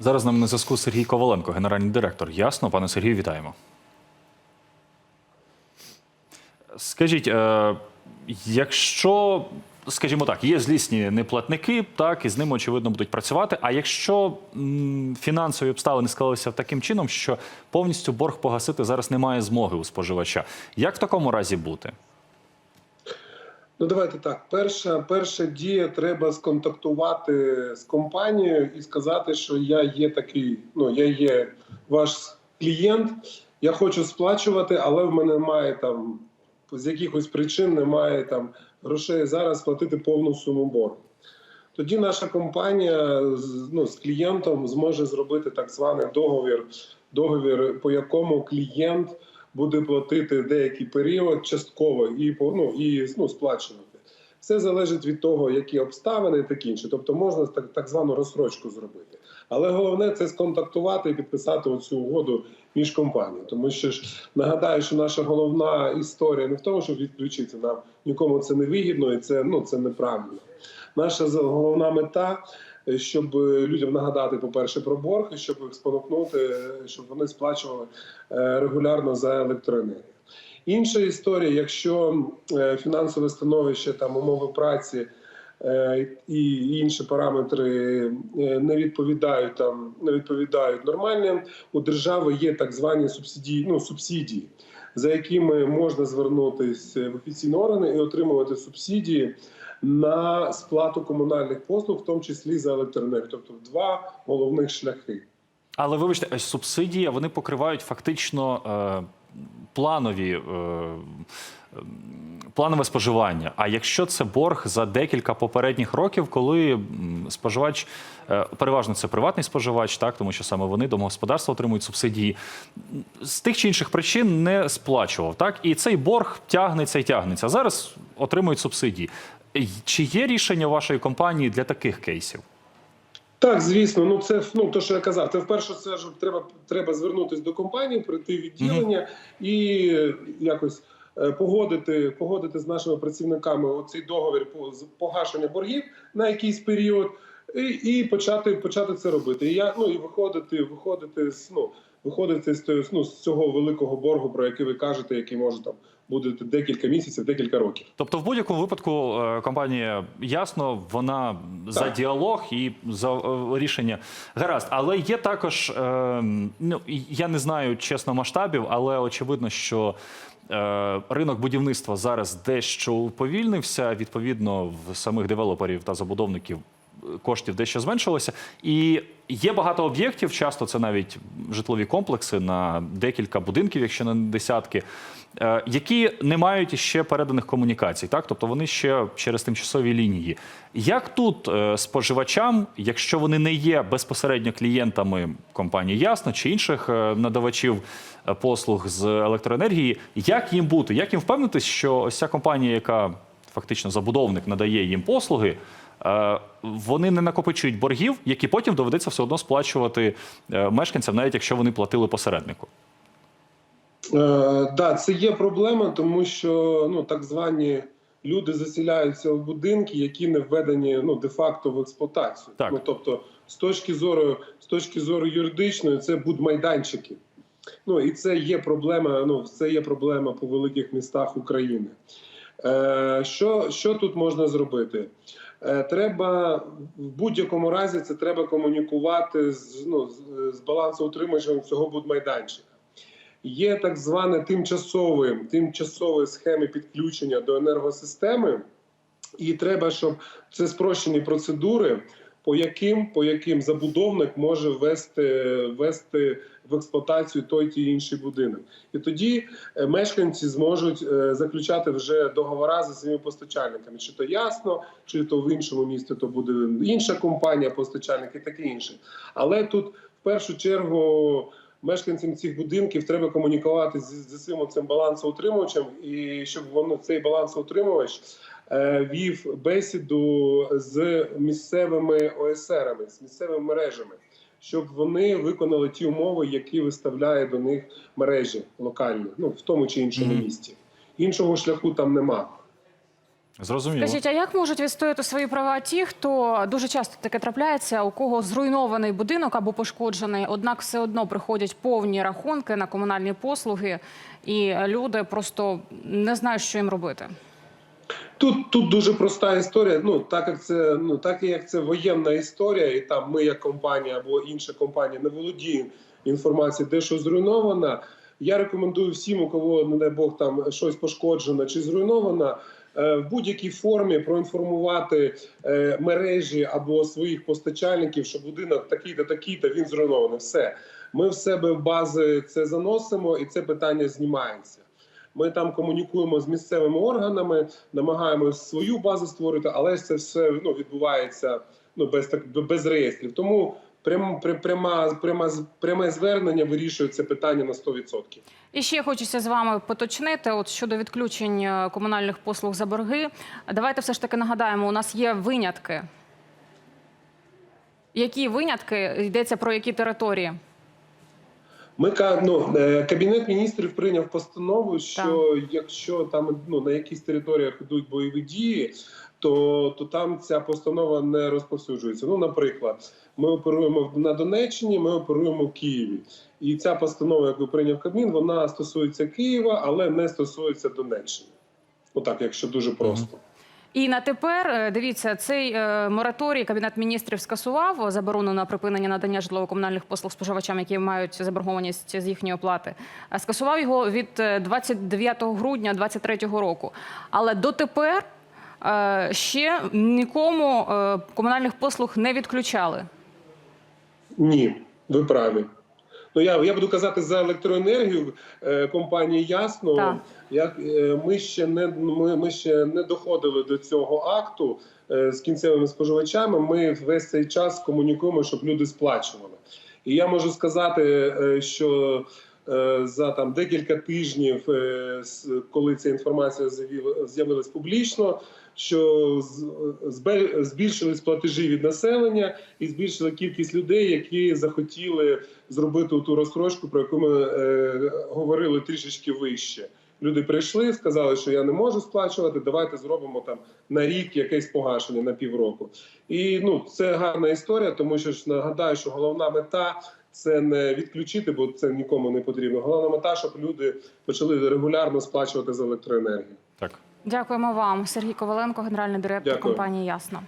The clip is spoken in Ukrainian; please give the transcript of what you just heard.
Зараз з нами на зв'язку Сергій Коваленко, генеральний директор. Ясно, пане Сергію, вітаємо. Скажіть, е, якщо, скажімо так, є злісні неплатники, так і з ними очевидно будуть працювати. А якщо фінансові обставини склалися таким чином, що повністю борг погасити зараз немає змоги у споживача, як в такому разі бути? Ну, давайте так. Перша, перша дія треба сконтактувати з компанією і сказати, що я є такий, ну я є ваш клієнт, я хочу сплачувати, але в мене немає там з якихось причин немає там грошей зараз платити повну суму боргу. Тоді наша компанія ну, з клієнтом зможе зробити так званий договір, договір, по якому клієнт буде платити деякий період частково і ну, і ну, сплачувати. Все залежить від того, які обставини і таке інше. Тобто можна так, так звану розсрочку зробити. Але головне це сконтактувати і підписати оцю угоду між компаніями. Тому що ж нагадаю, що наша головна історія не в тому, щоб відключити нам нікому це не вигідно, і це ну це неправильно. Наша головна мета, щоб е, людям нагадати, по-перше, про борг, і щоб їх спонукнути, щоб вони сплачували е, регулярно за електроенергію. Інша історія, якщо е, фінансове становище, там умови праці і інші параметри не відповідають там, не відповідають нормальним, у держави є так звані субсидії, ну субсидії, за якими можна звернутися в офіційні органи і отримувати субсидії на сплату комунальних послуг, в тому числі за електроенергію. Тобто два головних шляхи. Але вибачте, субсидії вони покривають фактично е, планові. Е, Планове споживання. А якщо це борг за декілька попередніх років, коли споживач, е, переважно це приватний споживач, так тому що саме вони домогосподарства отримують субсидії, з тих чи інших причин не сплачував. Так і цей борг тягнеться і тягнеться. Зараз отримують субсидії. Чи є рішення вашої компанії для таких кейсів? Так, звісно, ну це ну то, що я казав. Це вперше це ж треба треба звернутися до компанії, прийти в відділення і е, якось е, погодити, погодити з нашими працівниками оцей договір по погашення боргів на якийсь період, і, і почати почати це робити. І я ну і виходити, виходити з ну виходити з ну, з цього великого боргу, про який ви кажете, який може там бути декілька місяців, декілька років. Тобто, в будь-якому випадку е, компанія ясно, вона за діалог і за е, рішення гаразд. Але є також, е, ну я не знаю чесно масштабів, але очевидно, що ринок будівництва зараз дещо уповільнився. Відповідно, в самих девелоперів та забудовників коштів дещо зменшилося. І є багато об'єктів, часто це навіть житлові комплекси на декілька будинків, якщо не десятки, е, які не мають ще переданих комунікацій, так тобто вони ще через тимчасові лінії. Як тут е, споживачам, якщо вони не є безпосередньо клієнтами компанії Ясно чи інших е, надавачів послуг з електроенергії, як їм бути? Як їм впевнитись, що ось ця компанія, яка фактично забудовник надає їм послуги, вони не накопичують боргів, які потім доведеться все одно сплачувати е, мешканцям, навіть якщо вони платили посереднику. Е, да, це є проблема, тому що ну так звані люди заселяються в будинки, які не введені ну де-факто в експлуатацію. Так. Ну тобто, з точки зору з точки зору юридичної, це будмайданчики. Ну і це є проблема. Ну це є проблема по великих містах України. Е, що, що тут можна зробити? Е, Треба в будь-якому разі це треба комунікувати з ну з, балансоутримачем цього будмайданчика. Є так зване тимчасові, тимчасові схеми підключення до енергосистеми, і треба, щоб це спрощені процедури, по яким, по яким забудовник може ввести, ввести в експлуатацію той чи інший будинок. І тоді е, мешканці зможуть е, заключати вже договори зі своїми постачальниками. Чи то ясно, чи то в іншому місті то буде інша компанія, постачальник і таке інше. Але тут в першу чергу мешканцям цих будинків треба комунікувати з, з цим цим балансоутримувачем, і щоб воно цей балансоутримувач вів бесіду з місцевими ОСРами, з місцевими мережами, щоб вони виконали ті умови, які виставляє до них мережі локальні, ну в тому чи іншому Мгм. місті. Іншого шляху там нема. Зрозуміло. Скажіть, а як можуть відстояти свої права ті, хто дуже часто таке трапляється, у кого зруйнований будинок або пошкоджений, однак все одно приходять повні рахунки на комунальні послуги, і люди просто не знають, що їм робити. Тут тут дуже проста історія. Ну так як це ну так як це воєнна історія, і там ми, як компанія або інша компанія, не володіємо інформацією, де що зруйновано. Я рекомендую всім, у кого не дай Бог там щось пошкоджено чи зруйновано, е, в будь-якій формі проінформувати е, мережі або своїх постачальників, що будинок такий-то, такий-то він зруйнований. Все ми в себе в бази це заносимо, і це питання знімається. Ми там комунікуємо з місцевими органами, намагаємося свою базу створити, але це все ну, відбувається ну, без так без реєстрів. Тому прям, прям, пряма, пряма, пряме звернення вирішує це питання на 100%. І ще хочеться з вами поточнити от щодо відключень е, комунальних послуг за борги. Давайте все ж таки нагадаємо, у нас є винятки. Які винятки йдеться про які території? Ми ну, е, кабінет міністрів прийняв постанову, що якщо там ну на якісь територіях йдуть бойові дії, то, то там ця постанова не розповсюджується. Ну, наприклад, ми оперуємо на Донеччині, ми оперуємо в Києві, і ця постанова, яку прийняв Кабмін, вона стосується Києва, але не стосується Донеччини. Отак, якщо дуже просто. І на тепер е, дивіться, цей е, мораторій кабінет міністрів скасував заборону на припинення надання житлово-комунальних послуг споживачам, які мають заборгованість з їхньої оплати. Е, Скасував його від е, 29 грудня 2023 року. Але дотепер ще нікому комунальних послуг не відключали. Ні, ви праві. Ну я, я буду казати за електроенергію е, компанії Ясно. Так. Як е, ми ще не ми, ми ще не доходили до цього акту е, з кінцевими споживачами. Ми весь цей час комунікуємо, щоб люди сплачували. І я можу сказати, е, що е, за там декілька тижнів, е, коли ця інформація з'явила- з'явилась публічно, що збільшились платежі від населення і збільшила кількість людей, які захотіли зробити ту розстрочку, про яку ми е, говорили трішечки вище. Люди прийшли, сказали, що я не можу сплачувати. Давайте зробимо там на рік якесь погашення на півроку. І ну це гарна історія, тому що ж нагадаю, що головна мета це не відключити, бо це нікому не потрібно. Головна мета, щоб люди почали регулярно сплачувати за електроенергію. Так. Дякуємо вам, Сергій Коваленко, генеральний директор Дякую. компанії Ясно.